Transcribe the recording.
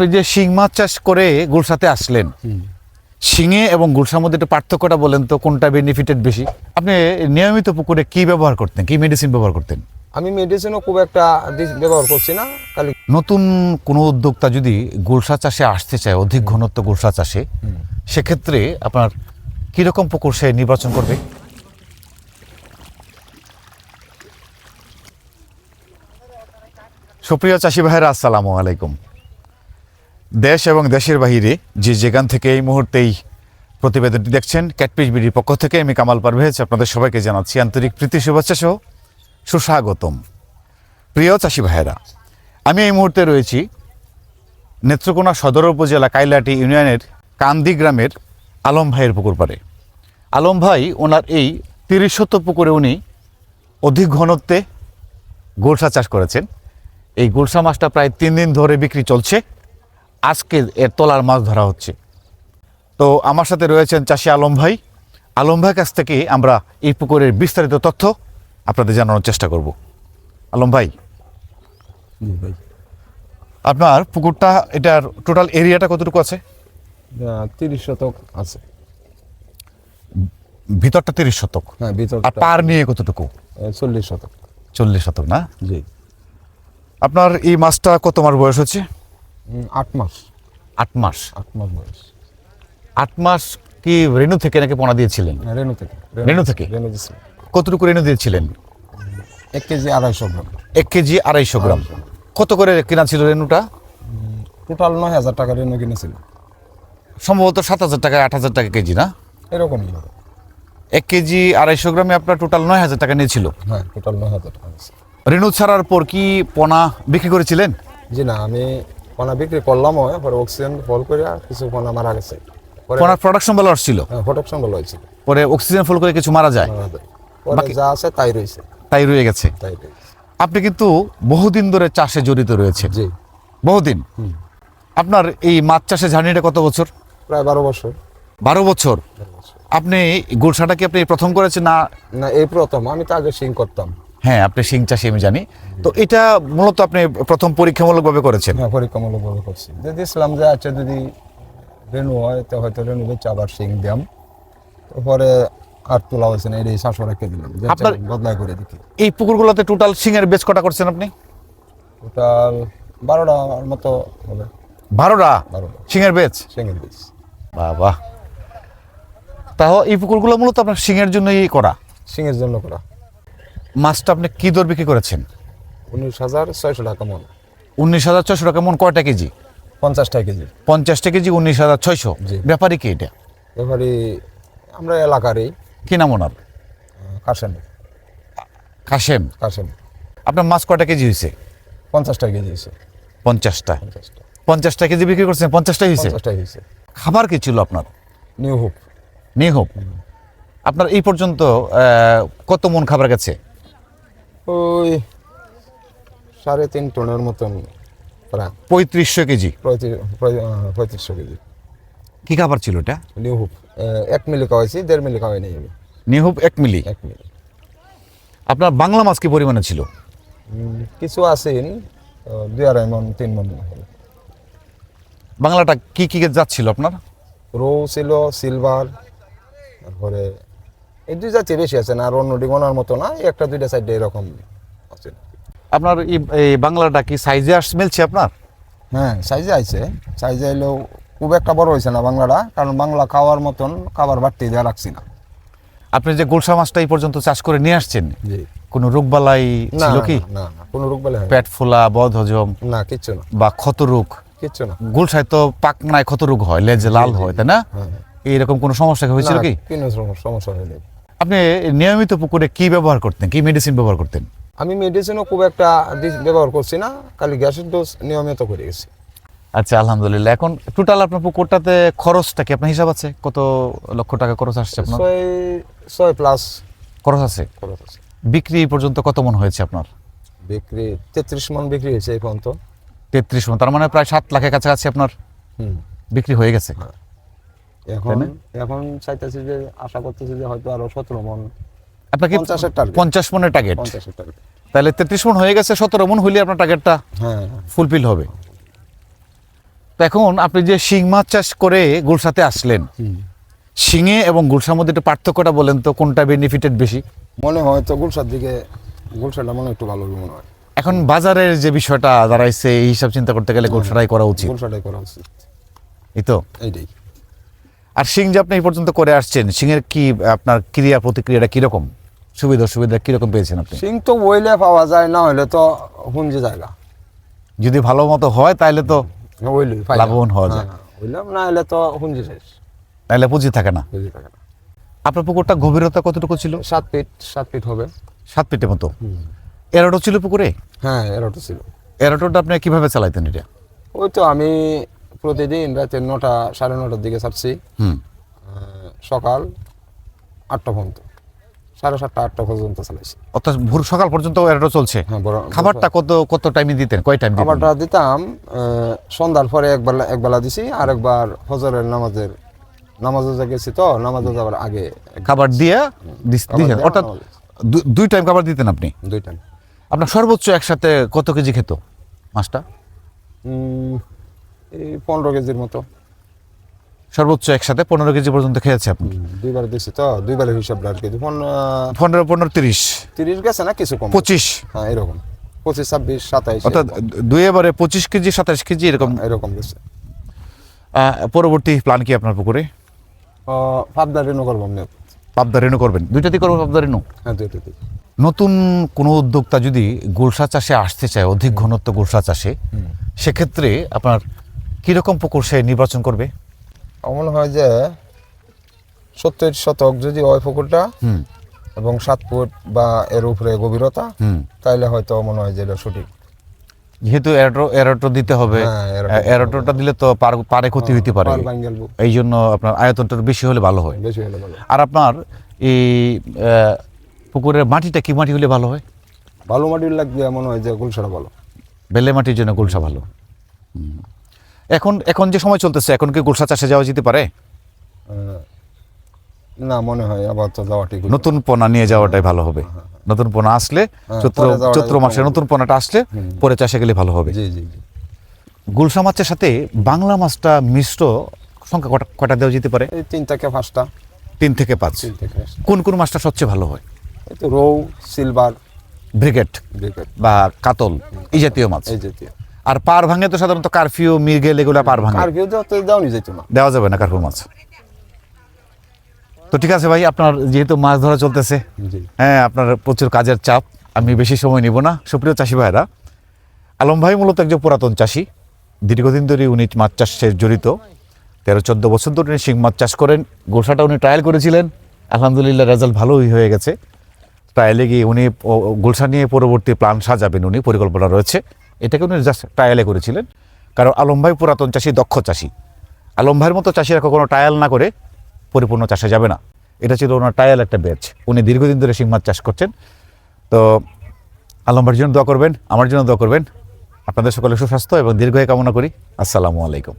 আপনি যে শিং মাছ চাষ করে গুলশাতে আসলেন শিঙে এবং গুলশার মধ্যে একটা পার্থক্যটা বলেন তো কোনটা বেনিফিটেড বেশি? আপনি নিয়মিত পুকুরে কি ব্যবহার করতেন? কি মেডিসিন ব্যবহার করতেন? আমি মেডিসিনও খুব একটা ব্যবহার করছি না খালি নতুন কোনো উদ্যোক্তা যদি গুলশা চাষে আসতে চায় অধিক ঘনত্ব গুলশা চাষে সেক্ষেত্রে আপনার কীরকম পুকুর সে নির্বাচন করবে? সুপ্রিয় চাষি ভাইরা আসসালামু আলাইকুম। দেশ এবং দেশের বাহিরে যে যেখান থেকে এই মুহূর্তেই প্রতিবেদনটি দেখছেন ক্যাটপিস বিডির পক্ষ থেকে আমি কামাল পারভেজ আপনাদের সবাইকে জানাচ্ছি আন্তরিক প্রীতি, শুভেচ্ছা সহ সুস্বাগতম। প্রিয় চাষি ভাইয়েরা, আমি এই মুহূর্তে রয়েছি নেত্রকোনা সদর উপজেলা কাইলাটি ইউনিয়নের কান্দি গ্রামের আলম ভাইয়ের পুকুর পাড়ে। আলম ভাই, ওনার এই তিরিশ শত পুকুরে উনি অধিক ঘনত্বে গোলসা চাষ করেছেন। এই গোলসা মাছটা প্রায় তিন দিন ধরে বিক্রি চলছে। আজকে এর তলার মাছ ধরা হচ্ছে। তো আমার সাথে রয়েছেন চাষি আলম ভাই। আলম ভাইয়ের কাছ থেকে আমরা এই পুকুরের বিস্তারিত তথ্য আপনাদের জানানোর চেষ্টা করব। আলম ভাই। ভাই। আপনার পুকুরটা এটার টোটাল এরিয়াটা কতটুকু আছে? তিরিশ শতক আছে। ভিতরটা তিরিশ শতক। হ্যাঁ ভিতর আর পার নিয়ে কতটুকু? চল্লিশ শতক। চল্লিশ শতক না? জি। আপনার এই মাছটা কত মাস বয়স হচ্ছে? আট মাস। আট মাস। আট মাস বয়স। আট মাস কি রেণু থেকে নাকি পোনা দিয়েছিলেন? হ্যাঁ, রেণু থেকে। রেণু থেকে? রেণু দিছি কতটুকু রেণু দিয়েছিলেন? এক কেজি আড়াইশো গ্রাম। এক কেজি আড়াইশো গ্রাম। কত করে কেনা ছিল রেণুটা? টোটাল নয় হাজার টাকা রেণু কিনেছিল। সম্ভবত সাত হাজার টাকা আট হাজার টাকা কেজি না? এরকমই এক কেজি আড়াইশো গ্রামে আপনার টোটাল নয় হাজার টাকা নিয়েছিল। হ্যাঁ টোটাল নয় হাজার টাকা রেণু ছাড়ার পর কি পোনা বিক্রি করেছিলেন? জি না আমি পোনা বিক্রি করলাম হয় পরে অক্সিজেন ফল করে কিছু পোনা মারা গেছে। পোনার প্রোডাকশন ভালো আসছিল? হ্যাঁ, প্রোটেকশন ভালো হয়েছে পরে অক্সিজেন ফল করে কিছু মারা যায়? বাকি- যা আছে তাই রয়েছে। তাই রয়ে গেছে। তাই রয়েছে। আপনি কিন্তু বহুদিন ধরে চাষে জড়িত রয়েছেন। জি। বহুদিন? আপনার এই মাছ চাষে জার্নিটা কত বছর? প্রায় বারো বছর। বারো বছর। আপনি গুলশাটা কি আপনি প্রথম করেছেন না না এই প্রথম। আমি তো আগে সিং করতাম। হ্যাঁ আপনি শিং চাষি আমি জানি। তো এটা মূলত আপনি প্রথম পরীক্ষামূলকভাবে করেছেন? হ্যাঁ পরীক্ষামূলক ভাবে করছি। যে দিয়েছিলাম যে আচ্ছা যদি রেনু হয় তো হয়তো রেনু বেচে আবার সিং দিয়াম। তারপরে আর তোলা হয়েছে না এই শাসন রেখে দিলাম। আপনার- বদলাই করে দেখি এই পুকুরগুলোতে টোটাল শিঙের বেচ কটা করছেন আপনি? টোটাল বারোটা মতো হবে। বারোটা? শিঙের বেচ? সিংয়ের বীজ বাবা। তাও এই পুকুরগুলো মূলত আপনার শিঙের জন্যই করা? সিংয়ের জন্য করা। মাছটা আপনি কি দর বিক্রি করেছেন? উনিশ হাজার ছয়শো টাকা মন। উনিশ হাজার ছয়শো টাকা মন কয়টা কেজি? পঞ্চাশটা কেজি। পঞ্চাশটা কেজি উনিশ হাজার ছয়শো। জি। ব্যাপারই কি এটা? এবারে আমরা এলাকারই। কি নাম ওনার? কাশেম। কাশেম। কাশেম। আপনার মাছ কয়টা কেজি হয়েছে পঞ্চাশটা কেজি হয়েছে পঞ্চাশটা। পঞ্চাশটা পঞ্চাশটা কেজি বিক্রি করছেন পঞ্চাশটাই হয়েছে পঞ্চাশটা হয়েছে খাবার কি ছিল আপনার? নিউ হুক নিয়ে হোক আপনার এই পর্যন্ত আহ, কত মন খাবার গেছে? ওই সাড়ে তিন টনের মতন প্রায় পঁয়ত্রিশশো কেজি? পঁয়ত্রিশ- পঁয়ত্রিশশো কেজি। কি খাবার ছিল এটা? নিউ হুপ এক মিলি খাওয়াইছি দেড় মিলি খাওয়াই নেই আমি। নিহুপ এক মিলি? এক মিলি। আপনার বাংলা মাছ কি পরিমাণে ছিল? কিছু আছেন আহ, দুই আড়াই মন তিন মন। বাংলাটা কি কি যাচ্ছিল আপনার? রৌ ছিল সিলভার তারপরে এই দুই জাতি বেশি আছে না আর মতো না একটা দুইটা সাইডে এরকম আছে। আপনার এই বাংলাটা কি সাইজে আস মিলছে আপনার? হ্যাঁ সাইজে আইছে। সাইজে এলেও খুব একটা বড় হয়েছে না বাংলাটা কারণ বাংলা খাওয়ার মতন খাবার বাড়তি দেওয়া রাখছি না। আপনি যে গোলসা মাছটা এই পর্যন্ত চাষ করে নিয়ে আসছেন কোনো রোগবালাই ছিল কি? না না কোনো রোগ বেলা পেট ফোলা বদ হজম? না কিচ্ছু না। বা ক্ষত রোগ? কিচ্ছু না। গোলসায় তো পাকনায় ক্ষত রোগ হয় লেজে লাল হয় তাই না? হ্যাঁ। এইরকম কোনো সমস্যা হয়েছিল কি? কোনো সম- সমস্যা হয়নি। আপনি নিয়মিত পুকুরে কি ব্যবহার করতেন? কি মেডিসিন ব্যবহার করতেন? আমি মেডিসিনও খুব একটা ব্যবহার করছি না খালি গ্যাসের ডোজ নিয়মিত করে গেছি। আচ্ছা আলহামদুলিল্লাহ। এখন টোটাল আপনার পুকুরটাতে খরচটা কি? আপনার হিসাব আছে? কত লক্ষ টাকা খরচ আসছে আপনার? ছয় ছয় প্লাস খরচ আছে? খরচ আছে। বিক্রি পর্যন্ত কত মন হয়েছে আপনার? বিক্রি তেত্রিশ মন বিক্রি হয়েছে এই পর্যন্ত। তেত্রিশ মন তার মানে প্রায় সাত লাখের কাছাকাছি আপনার হুম। বিক্রি হয়ে গেছে। এখন এখন চাইতেছি যে আশা করতেছি যে হয়তো আরও সতেরো মন আপনার কি পঞ্চাশের। পঞ্চাশ মনের টার্গেট পঞ্চাশের তাহলে তেত্রিশ মন হয়ে গেছে সতেরো মন হইলে আপনার টার্গেটটা হ্যাঁ ফুলফিল হবে। তো এখন আপনি যে শিং মাছ চাষ করে গুলশাতে আসলেন শিঙে এবং গুলশার মধ্যে একটু পার্থক্যটা বলেন তো কোনটা বেনিফিটেড বেশি? মনে হয় তো গুলশার দিকে গুলশাটা মনে হয় একটু ভালো হবে মনে হয়। এখন বাজারের যে বিষয়টা দাঁড়াইছে এই হিসাব চিন্তা করতে গেলে গুলশাটাই করা উচিত। গুলশাটাই করা উচিত। এই তো? এইটাই। আর শিং যে আপনি এই পর্যন্ত করে আসছেন শিংয়ের কি আপনার ক্রিয়া প্রতিক্রিয়াটা কীরকম? সুবিধা অসুবিধা কীরকম পেয়েছেন আপনি? সিং তো ওইলে পাওয়া যায় না হলে তো হুঞ্জি জায়গা। যদি ভালো মতো হয় তাহলে তো ওইলে লাভবান হওয়া যায়। ওইলাম না হলে তো হুঞ্জি শেষ। তাহলে পুঁজি থাকে না। বুঝি থাকে না। আপনার পুকুরটা গভীরতা কতটুকু ছিল? সাত ফিট সাত ফিট হবে। সাত ফিটের মতো। এরাটো ছিল পুকুরে? হ্যাঁ এরটা ছিল। এরাটোটা আপনি কীভাবে চালাইতেন এটা? ওই তো আমি প্রতিদিন রাতে নটা সাড়ে নটার দিকে ছাড়ছি। সকাল আটটা পর্যন্ত। সাড়ে সাতটা আটটা পর্যন্ত চালাইছি। অর্থাৎ ভোর সকাল পর্যন্ত এরাটো চলছে? হ্যাঁ খাবারটা কত কত টাইমে দিতেন? কয় টাইম খাবারটা দিতাম সন্ধ্যার পরে একবেলা একবেলা দিছি আর একবার ফজরের নামাজের নামাজে যা গেছি তো নামাজে যাওয়ার আগে খাবার দিয়ে দেওয়া অর্থাৎ দুই টাইম খাবার দিতেন আপনি? দুই টাইম আপনার সর্বোচ্চ একসাথে কত কেজি খেত? মাছটা? পনেরো কেজির মতো। সর্বোচ্চ একসাথে পনেরো কেজি পর্যন্ত খেয়েছে আপনি? দুইবার দিছি তো দুইবারের হিসাবটা আর কি পনেরো পনেরো তিরিশ। তিরিশ গেছে না কিছু কম? পঁচিশ। হ্যাঁ এরকম। পঁচিশ ছাব্বিশ সাতাইশ অর্থাৎ দুই এবারে পঁচিশ কেজি সাতাশ কেজি এরকম? এরকম গেছে। পরবর্তী প্ল্যান কি আপনার পুকুরে? পাবদা রেনু করব আমি। পাবদা রেনু করবেন। দুইটাতেই করবেন পাবদা রেনু? হ্যাঁ দুইটাতেই। নতুন কোনো উদ্যোক্তা যদি গুলশা চাষে আসতে চায় অধিক ঘনত্ব গুলশা চাষে সেক্ষেত্রে আপনার কীরকম পুকুর সে নির্বাচন করবে? আমার মনে হয় যে সত্তর শতক যদি হয় পুকুরটা এবং সাত ফুট বা এর উপরে গভীরতা তাইলে হয়তো মনে হয় যে এটা সঠিক। যেহেতু এরোটো এরোটো দিতে হবে হ্যাঁ, এরোটোটা দিলে তো পার- পারে ক্ষতি হতে পারে। পার এই জন্য আপনার আয়তনটা বেশি হলে ভালো হয়। বেশি হলে আর আপনার এই পুকুরের মাটিটা কি মাটি হলে ভালো হয়? ভালো মাটির লাগবে মনে হয় যে গুলশাটা ভালো। বেলে মাটির জন্য গুলশা ভালো। এখন এখন যে সময় চলতেছে এখন কি গুলশা চাষে যাওয়া যেতে পারে? না মনে হয় আবার তো যাওয়া ঠিক নতুন পোনা নিয়ে যাওয়াটাই ভালো হবে। নতুন পোনা আসলে হ্যাঁ, চৈত্র চৈত্র মাসে নতুন পোনাটা আসলে পরে চাষে গেলে ভালো হবে। জি জি গুলশা মাছের সাথে বাংলা মাছটা মিশ্র সংখ্যা কটা কটা দেওয়া যেতে পারে? এই তিন থেকে পাঁচটা। তিন থেকে পাঁচ। তিন থেকে পাঁচটা। কোন কোন মাছটা সবচেয়ে ভালো হয়? এই তো রৌ সিলভার ব্রিগেড ব্রিকেট বা কাতল এই জাতীয় মাছ। এই জাতীয়। আর পার ভাঙে তো সাধারণত কারফিউ মির্গেল এগুলো পার ভাঙে। আর কেউ তো যাওনি যেত না দেওয়া যাবে না কার্পু মাছ। তো ঠিক আছে ভাই আপনার যেহেতু মাছ ধরা চলতেছে হ্যাঁ আপনার প্রচুর কাজের চাপ আমি বেশি সময় নিব না। সুপ্রিয় চাষি ভাইরা আলম ভাই মূলত একজন পুরাতন চাষি। দীর্ঘদিন ধরে উনি মাছ চাষে জড়িত। তেরো চোদ্দ বছর ধরে উনি শিং মাছ চাষ করেন। গোসাটা উনি ট্রায়াল করেছিলেন। আলহামদুলিল্লাহ রেজাল্ট ভালোই হয়ে গেছে। ট্রায়ালে গিয়ে উনি গোলসা নিয়ে পরবর্তী প্ল্যান সাজাবেন উনি পরিকল্পনা রয়েছে। এটাকে উনি জাস্ট ট্রায়ালে করেছিলেন। কারণ আলম ভাই পুরাতন চাষি, দক্ষ চাষি। আলম ভাইয়ের মতো চাষিরা কখনো ট্রায়াল না করে পরিপূর্ণ চাষে যাবে না। এটা ছিল ওনার ট্রায়াল একটা ব্যাচ উনি দীর্ঘদিন ধরে শিং মাছ চাষ করছেন। তো আলম ভাইয়ের জন্য দোয়া করবেন, আমার জন্য দোয়া করবেন। আপনাদের সকলে সুস্বাস্থ্য এবং দীর্ঘায়ু কামনা করি। আসসালামু আলাইকুম।